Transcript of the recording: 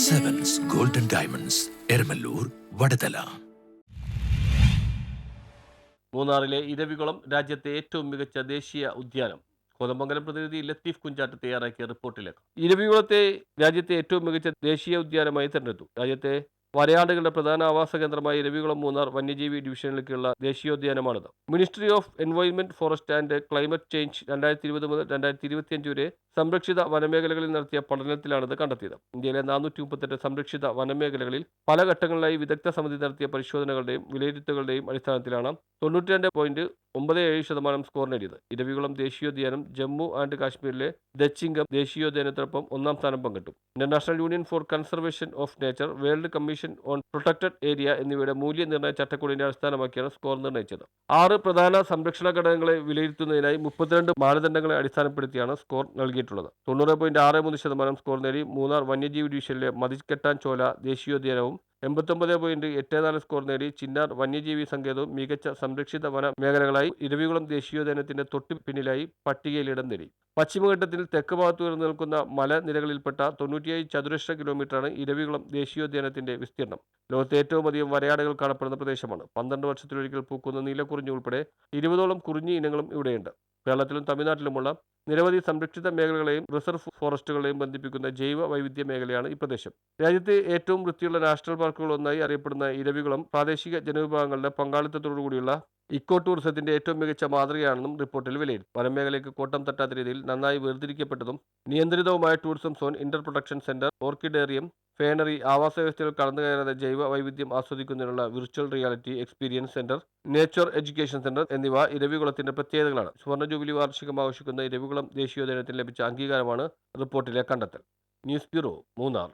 Diamonds Eramallur Vadathala മൂന്നാറിലെ ഇരവികുളം രാജ്യത്തെ ഏറ്റവും മികച്ച ദേശീയ ഉദ്യാനം. കോതമംഗലം പ്രതിനിധി ലത്തീഫ് കുഞ്ചാട്ട് തയ്യാറാക്കിയ റിപ്പോർട്ടിലേക്ക്. ഇരവികുളത്തെ രാജ്യത്തെ ഏറ്റവും മികച്ച ദേശീയ ഉദ്യാനമായി തെരഞ്ഞെടുത്തു. രാജ്യത്തെ വരയാടുകളുടെ പ്രധാന ആവാസ കേന്ദ്രമായ ഇരവികുളം മൂന്നാർ വന്യജീവി ഡിവിഷനിലേക്കുള്ള ദേശീയോദ്യാനമാണിത്. Ministry of environment forest and climate change രണ്ടായിരത്തി ഇരുപത് മുതൽ രണ്ടായിരത്തി ഇരുപത്തിയഞ്ച് വരെ സംരക്ഷിത വനമേഖലകളിൽ നടത്തിയ പഠനത്തിലാണിത് കണ്ടെത്തിയത്. ഇന്ത്യയിലെ നാനൂറ്റി മുപ്പത്തെട്ട് സംരക്ഷിത വനമേഖലകളിൽ പല ഘട്ടങ്ങളിലായി വിദഗ്ധ സമിതി നടത്തിയ പരിശോധനകളുടെയും വിലയിരുത്തലുകളുടെയും അടിസ്ഥാനത്തിലാണ് തൊണ്ണൂറ്റി പോയിന്റ് ഒമ്പത് ഏഴ് ശതമാനം സ്കോർ നേടിയത്. ഇരവികുളം ദേശീയോദ്യാനം ജമ്മു ആൻഡ് കാശ്മീരിലെ ദച്ചിംഗം ദേശീയോദ്യാനത്തിനൊപ്പം ഒന്നാം സ്ഥാനം പങ്കിട്ടു. International union for conservation of nature world commission on protected area എന്നിവയുടെ മൂല്യനിർണയ ചട്ടക്കൂടിനെ അടിസ്ഥാനമാക്കിയാണ് സ്കോർ നിർണയിച്ചത്. ആറ് പ്രധാന സംരക്ഷണ ഘടകങ്ങളെ വിലയിരുത്തുന്നതിനായി മുപ്പത്തിരണ്ട് മാനദണ്ഡങ്ങളെ അടിസ്ഥാനപ്പെടുത്തിയാണ് സ്കോർ നൽകിയിട്ടുള്ളത്. തൊണ്ണൂറ് പോയിന്റ് ആറ് മൂന്ന് ശതമാനം സ്കോർ നേടി മൂന്നാർ വന്യജീവി ഡിവിഷനിലെ മതിക്കെട്ടാൻ ചോല ദേശീയോദ്യാനവും എൺപത്തൊമ്പത് പോയിന്റ് എട്ട് നാല് സ്കോർ നേടി ചിന്നാർ വന്യജീവി സങ്കേതവും മികച്ച സംരക്ഷിത വന മേഖലകളായി ഇരവികുളം ദേശീയോദ്യാനത്തിന്റെ തൊട്ടു പിന്നിലായി പട്ടികയിൽ ഇടം നേടി. പശ്ചിമഘട്ടത്തിൽ തെക്ക് ഭാഗത്ത് ഉയർന്നു നിൽക്കുന്ന മലനിരകളിൽപ്പെട്ട തൊണ്ണൂറ്റിയേഴ് ചതുരശ്ര കിലോമീറ്ററാണ് ഇരവികുളം ദേശീയോദ്യാനത്തിന്റെ വിസ്തീർണം. ലോകത്തെ ഏറ്റവും അധികം വരയാടുകൾ കാണപ്പെടുന്ന പ്രദേശമാണ്. പന്ത്രണ്ട് വർഷത്തിലൊരിക്കൽ പൂക്കുന്ന നീലക്കുറിഞ്ഞി ഉൾപ്പെടെ ഇരുപതോളം കുറിഞ്ഞി ഇനങ്ങളും ഇവിടെയുണ്ട്. കേരളത്തിലും തമിഴ്നാട്ടിലുമുള്ള നിരവധി സംരക്ഷിത മേഖലകളെയും റിസർവ് ഫോറസ്റ്റുകളെയും ബന്ധിപ്പിക്കുന്ന ജൈവ വൈവിധ്യ മേഖലയാണ് ഈ പ്രദേശം. രാജ്യത്തെ ഏറ്റവും വൃത്തിയുള്ള നാഷണൽ പാർക്കുകളൊന്നായി അറിയപ്പെടുന്ന ഇരവികുളം പ്രാദേശിക ജനവിഭാഗങ്ങളുടെ പങ്കാളിത്തത്തോടുകൂടിയുള്ള ഇക്കോ ടൂറിസത്തിന്റെ ഏറ്റവും മികച്ച മാതൃകയാണെന്നും റിപ്പോർട്ടിൽ വിലയിരുത്തി. വനമേഖലയ്ക്ക് കോട്ടം തട്ടാത്ത രീതിയിൽ നന്നായി വേർതിരിക്കപ്പെട്ടതും നിയന്ത്രിതവുമായ tourism zone inter protection centre orchidarium fernery ആവാസ വ്യവസ്ഥയിൽ കടന്നു കയറാതെ ജൈവ വൈവിധ്യം ആസ്വദിക്കുന്നതിനുള്ള virtual reality experience centre nature education centre എന്നിവ ഇരവികുളത്തിന്റെ പ്രത്യേകതകളാണ്. സുവർണ ജൂബിലി വാർഷികം ആഘോഷിക്കുന്ന ഇരവികുളം ദേശീയോദ്യാനത്തിന് ലഭിച്ച അംഗീകാരമാണ് റിപ്പോർട്ടിലെ കണ്ടെത്തൽ. News bureau Munnar.